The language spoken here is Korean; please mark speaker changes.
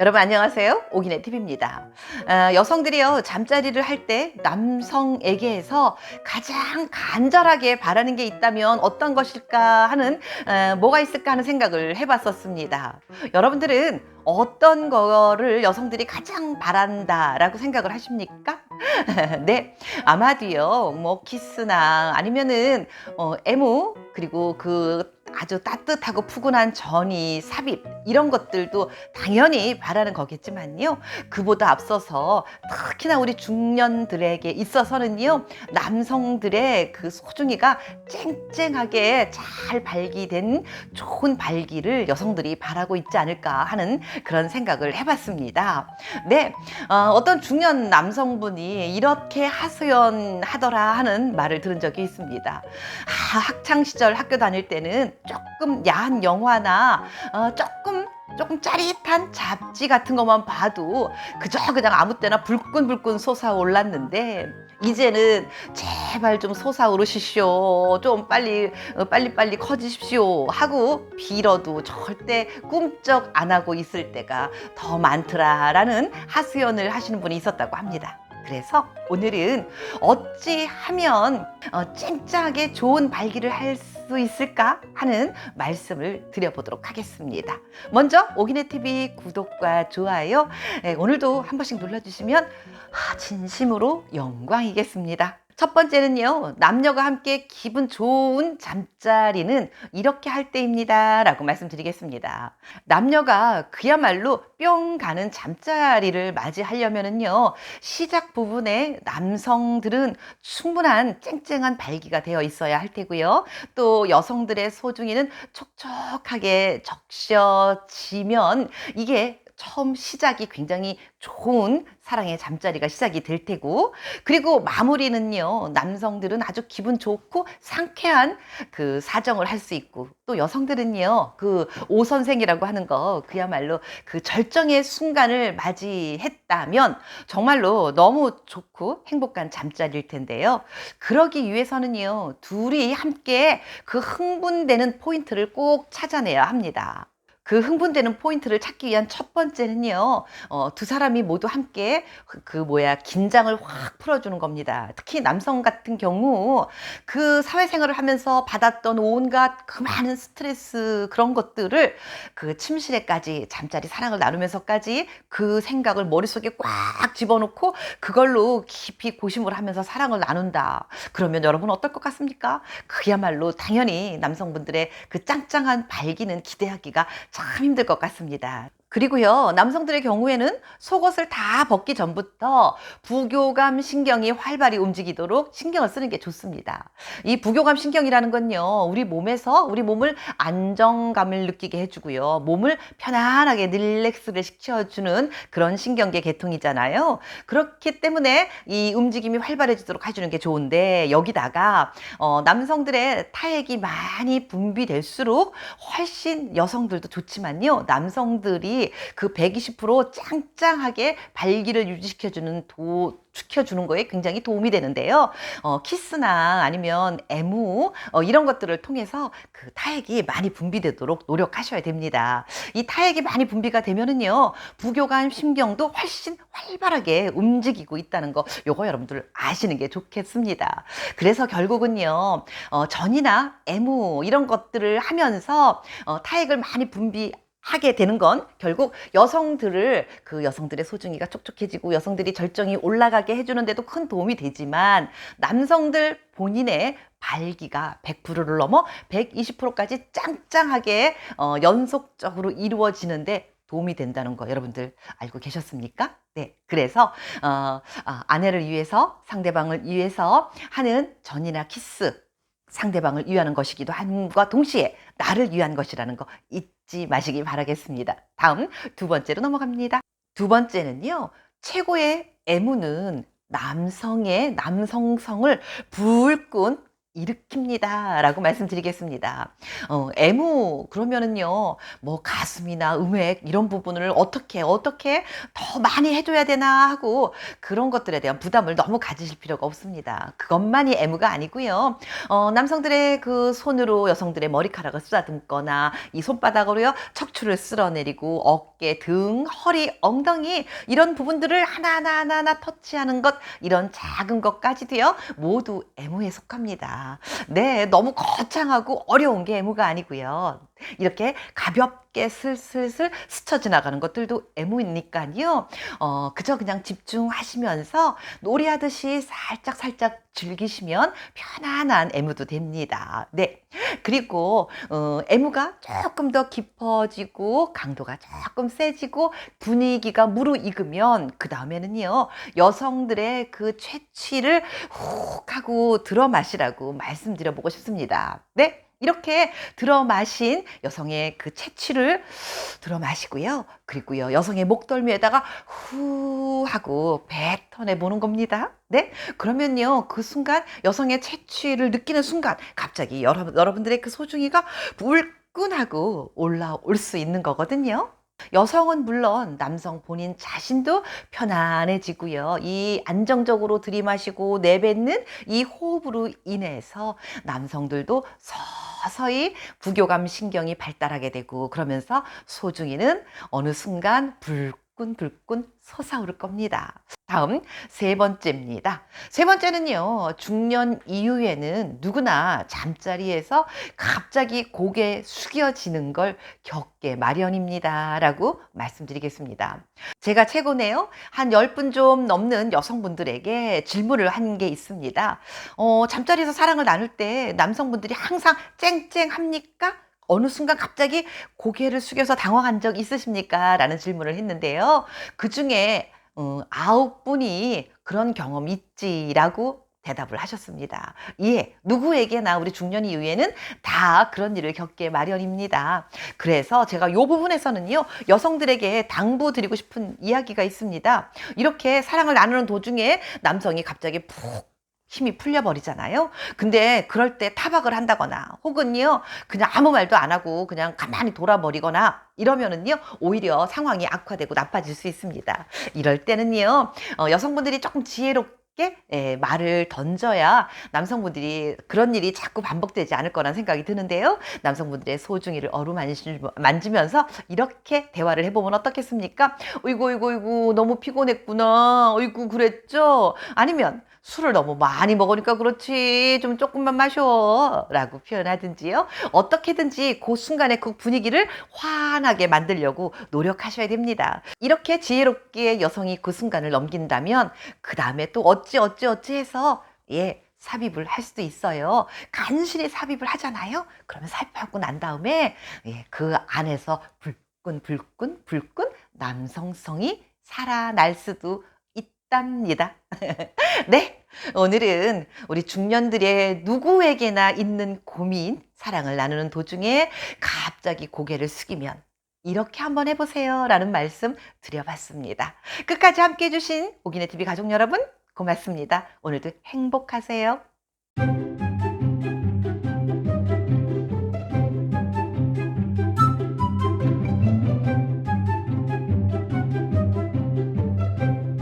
Speaker 1: 여러분 안녕하세요. 오기네 TV입니다. 어, 여성들이요 잠자리를 할 때 남성에게서 가장 간절하게 바라는 게 있다면 어떤 것일까 하는 어, 뭐가 있을까 하는 생각을 해봤었습니다. 여러분들은 어떤 거를 여성들이 가장 바란다라고 생각을 하십니까? 네, 아마도요 뭐 키스나 아니면은 어, 애무 그리고 그 아주 따뜻하고 푸근한 전이 삽입 이런 것들도 당연히 바라는 거겠지만요. 그보다 앞서서 특히나 우리 중년들에게 있어서는요. 남성들의 그 소중이가 쨍쨍하게 잘 발기된 좋은 발기를 여성들이 바라고 있지 않을까 하는 그런 생각을 해봤습니다. 네, 어, 어떤 중년 남성분이 이렇게 하소연하더라 하는 말을 들은 적이 있습니다. 아, 학창 시절 학교 다닐 때는 조금 야한 영화나 어, 조금 조금 짜릿한 잡지 같은 것만 봐도 그저 그냥 아무 때나 불끈불끈 솟아올랐는데 이제는 제발 좀 솟아오르시오 좀 빨리 어, 빨리 빨리 커지십시오 하고 빌어도 절대 꿈쩍 안 하고 있을 때가 더 많더라라는 하소연을 하시는 분이 있었다고 합니다. 그래서 오늘은 어찌 하면 어, 쨍쨍하게 좋은 발기를 할수 있을까 하는 말씀을 드려보도록 하겠습니다. 먼저 오기네 TV 구독과 좋아요 예, 오늘도 한 번씩 눌러주시면 아, 진심으로 영광이겠습니다. 첫 번째는요, 남녀가 함께 기분 좋은 잠자리는 이렇게 할 때입니다. 라고 말씀드리겠습니다. 남녀가 그야말로 뿅 가는 잠자리를 맞이하려면은요, 시작 부분에 남성들은 충분한 쨍쨍한 발기가 되어 있어야 할 테고요. 또 여성들의 소중이는 촉촉하게 적셔지면 이게 처음 시작이 굉장히 좋은 사랑의 잠자리가 시작이 될 테고 그리고 마무리는요 남성들은 아주 기분 좋고 상쾌한 그 사정을 할 수 있고 또 여성들은요 그 오선생이라고 하는 거 그야말로 그 절정의 순간을 맞이했다면 정말로 너무 좋고 행복한 잠자리일 텐데요 그러기 위해서는요 둘이 함께 그 흥분되는 포인트를 꼭 찾아내야 합니다. 그 흥분되는 포인트를 찾기 위한 첫 번째는요, 어, 두 사람이 모두 함께 그, 그 뭐야, 긴장을 확 풀어주는 겁니다. 특히 남성 같은 경우 그 사회생활을 하면서 받았던 온갖 그 많은 스트레스 그런 것들을 그 침실에까지 잠자리 사랑을 나누면서까지 그 생각을 머릿속에 꽉 집어넣고 그걸로 깊이 고심을 하면서 사랑을 나눈다. 그러면 여러분 어떨 것 같습니까? 그야말로 당연히 남성분들의 그 짱짱한 발기는 기대하기가 참 힘들 것 같습니다. 그리고요, 남성들의 경우에는 속옷을 다 벗기 전부터 부교감 신경이 활발히 움직이도록 신경을 쓰는 게 좋습니다. 이 부교감 신경이라는 건요, 우리 몸에서 우리 몸을 안정감을 느끼게 해주고요, 몸을 편안하게 릴렉스를 시켜주는 그런 신경계 계통이잖아요. 그렇기 때문에 이 움직임이 활발해지도록 해주는 게 좋은데, 여기다가, 어, 남성들의 타액이 많이 분비될수록 훨씬 여성들도 좋지만요, 남성들이 그 120% 짱짱하게 발기를 유지시켜주는 도, 시켜주는 거에 굉장히 도움이 되는데요. 어, 키스나 아니면 애무 어, 이런 것들을 통해서 그 타액이 많이 분비되도록 노력하셔야 됩니다. 이 타액이 많이 분비가 되면은요 부교감 신경도 훨씬 활발하게 움직이고 있다는 거 요거 여러분들 아시는 게 좋겠습니다. 그래서 결국은요 어, 전이나 애무 이런 것들을 하면서 어, 타액을 많이 분비 하게 되는 건 결국 여성들을 그 여성들의 소중이가 촉촉해지고 여성들이 절정이 올라가게 해주는데도 큰 도움이 되지만 남성들 본인의 발기가 100%를 넘어 120%까지 짱짱하게 어, 연속적으로 이루어지는데 도움이 된다는 거 여러분들 알고 계셨습니까? 네. 그래서 어, 아, 아내를 위해서 상대방을 위해서 하는 전이나 키스 상대방을 위하는 것이기도 함과 동시에 나를 위한 것이라는 거 잊지 마시기 바라겠습니다. 다음 두 번째로 넘어갑니다. 두 번째는요. 최고의 애무는 남성의 남성성을 불끈 일으킵니다. 라고 말씀드리겠습니다. 어, 애무, 그러면은요, 뭐 가슴이나 음액, 이런 부분을 어떻게, 어떻게 더 많이 해줘야 되나 하고 그런 것들에 대한 부담을 너무 가지실 필요가 없습니다. 그것만이 애무가 아니고요. 어, 남성들의 그 손으로 여성들의 머리카락을 쓰다듬거나 이 손바닥으로요, 척추를 쓸어내리고 어깨, 등, 허리, 엉덩이 이런 부분들을 하나하나 하나하나 터치하는 것, 이런 작은 것까지도요, 모두 애무에 속합니다. 네, 너무 거창하고 어려운 게 애무가 아니고요. 이렇게 가볍게 슬슬슬 스쳐 지나가는 것들도 애무니까요. 어, 그저 그냥 집중하시면서 놀이하듯이 살짝 살짝 즐기시면 편안한 애무도 됩니다. 네. 그리고 어, 애무가 조금 더 깊어지고 강도가 조금 세지고 분위기가 무르익으면 그 다음에는요 여성들의 그 채취를 훅 하고 들어 마시라고 말씀드려 보고 싶습니다. 네. 이렇게 들어 마신 여성의 그 채취를 들어 마시고요. 그리고요, 여성의 목덜미에다가 후 하고 뱉어내 보는 겁니다. 네? 그러면요, 그 순간 여성의 채취를 느끼는 순간 갑자기 여러분, 여러분들의 그 소중이가 불끈하고 올라올 수 있는 거거든요. 여성은 물론 남성 본인 자신도 편안해지고요. 이 안정적으로 들이마시고 내뱉는 이 호흡으로 인해서 남성들도 서 서히 부교감 신경이 발달하게 되고 그러면서 소중이는 어느 순간 불 끈 불끈 솟아오를 겁니다. 다음 세 번째입니다. 세 번째는요, 중년 이후에는 누구나 잠자리에서 갑자기 고개 숙여지는 걸 겪게 마련입니다. 라고 말씀드리겠습니다. 제가 최근에요, 한 10분 좀 넘는 여성분들에게 질문을 한 게 있습니다. 어, 잠자리에서 사랑을 나눌 때 남성분들이 항상 쨍쨍합니까? 어느 순간 갑자기 고개를 숙여서 당황한 적 있으십니까? 라는 질문을 했는데요. 그 중에 어, 아홉 분이 그런 경험 있지라고 대답을 하셨습니다. 예, 누구에게나 우리 중년 이후에는 다 그런 일을 겪게 마련입니다. 그래서 제가 이 부분에서는요, 여성들에게 당부드리고 싶은 이야기가 있습니다. 이렇게 사랑을 나누는 도중에 남성이 갑자기 푹 힘이 풀려버리잖아요. 근데 그럴 때 타박을 한다거나 혹은요, 그냥 아무 말도 안 하고 그냥 가만히 돌아버리거나 이러면은요, 오히려 상황이 악화되고 나빠질 수 있습니다. 이럴 때는요, 어, 여성분들이 조금 지혜롭게 예, 말을 던져야 남성분들이 그런 일이 자꾸 반복되지 않을 거란 생각이 드는데요. 남성분들의 소중이를 어루만지면서 이렇게 대화를 해보면 어떻겠습니까? 어이구, 어이구, 어이구, 너무 피곤했구나. 어이구, 그랬죠? 아니면 술을 너무 많이 먹으니까 그렇지. 좀 조금만 마셔. 라고 표현하든지요. 어떻게든지 그 순간에 그 분위기를 환하게 만들려고 노력하셔야 됩니다. 이렇게 지혜롭게 여성이 그 순간을 넘긴다면 그 다음에 또 어찌 어찌 어찌 해서 예, 삽입을 할 수도 있어요. 간신히 삽입을 하잖아요. 그러면 삽입하고 난 다음에 예, 그 안에서 불끈 불끈 불끈 남성성이 살아날 수도 있 답니다. 네. 오늘은 우리 중년들의 누구에게나 있는 고민, 사랑을 나누는 도중에 갑자기 고개를 숙이면 이렇게 한번 해보세요. 라는 말씀 드려봤습니다. 끝까지 함께 해주신 오기네 TV 가족 여러분, 고맙습니다. 오늘도 행복하세요.